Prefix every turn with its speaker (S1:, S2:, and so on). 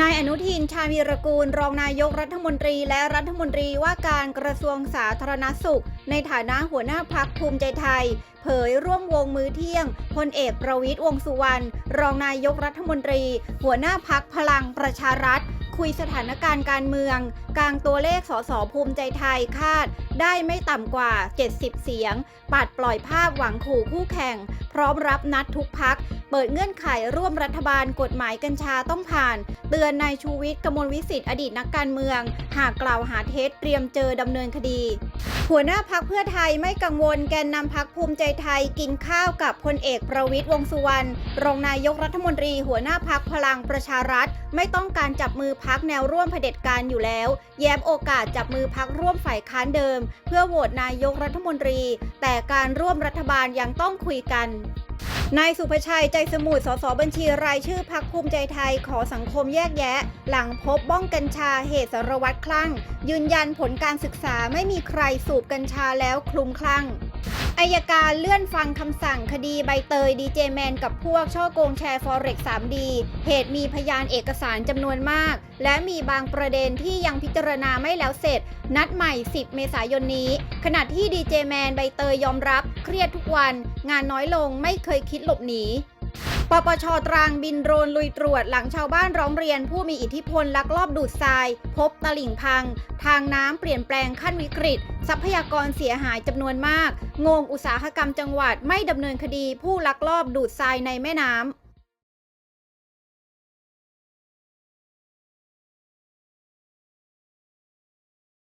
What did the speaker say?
S1: นายอนุทินชาญวีรกูล รองนายกรัฐมนตรีและรัฐมนตรีว่าการกระทรวงสาธารณสุข ในฐานะหัวหน้าพักภูมิใจไทย เผยร่วมวงมือเที่ยงพลเอกประวิตยวงสุวรรณรองนายกรัฐมนตรี หัวหน้าพักพลังประชารัฐ คุยสถานการณ์การเมือง กลางตัวเลขสสภูมิใจไทยคาด ได้ไม่ต่ำกว่า 70 เสียง ปัดปล่อยภาพหวังขู่คู่แข่ง พร้อมรับนัดทุกพัก เปิดเงื่อนไขร่วมรัฐบาลกฎหมายกัญชาต้องผ่าน เตือนนายชูวิทย์กมลวิสิทธิ์อดีตนักการเมือง หากกล่าวหาเท็จเตรียมเจอดำเนินคดี หัวหน้าพักเพื่อไทยไม่กังวลแกนนำพักภูมิใจไทยกินข้าวกับพลเอกประวิตยวงสุวรรณรองนายกรัฐมนตรี หัวหน้าพักพลังประชารัฐ ไม่ต้องการจับมือพักแนวร่วมเผด็จการอยู่แล้ว แย้มโอกาสจับมือพักร่วมฝ่ายค้านเดิม เพื่อโหวตนายกรัฐมนตรี แต่การร่วมรัฐบาลยังต้องคุยกัน นายสุภชัยใจสมุทรสสบัญชีรายชื่อพักภูมิใจไทยขอสังคมแยกแยะ หลังพบบ้องกัญชาเหตุสารวัตรคลั่ง ยืนยันผลการศึกษาไม่มีใครสูบกัญชาแล้วคลุมคลั่ง อายการเลื่อนฟังคำสั่งคดีใบเตยดีเจแมนกับพวกช่อโกงแชร์ฟอเร็ก 3D เหตุมีพยานเอกสารจำนวนมาก และมีบางประเด็นที่ยังพิจารณาไม่แล้วเสร็จ นัดใหม่ 10 เมษายนนี้ ขณะที่ดีเจแมนใบเตยยอมรับ เครียดทุกวัน งานน้อยลงไม่เคยคิดหลบหนี ปปชตรังบินโดรนลุยตรวจหลังชาวบ้านร้องเรียน ผู้มีอิทธิพลลักลอบดูดทราย พบตลิ่งพัง ทางน้ำเปลี่ยนแปลงขั้นวิกฤต ทรัพยากรเสียหายจำนวนมาก งงอุตสาหกรรมจังหวัดไม่ดำเนินคดีผู้ลักลอบดูดทรายในแม่น้ำ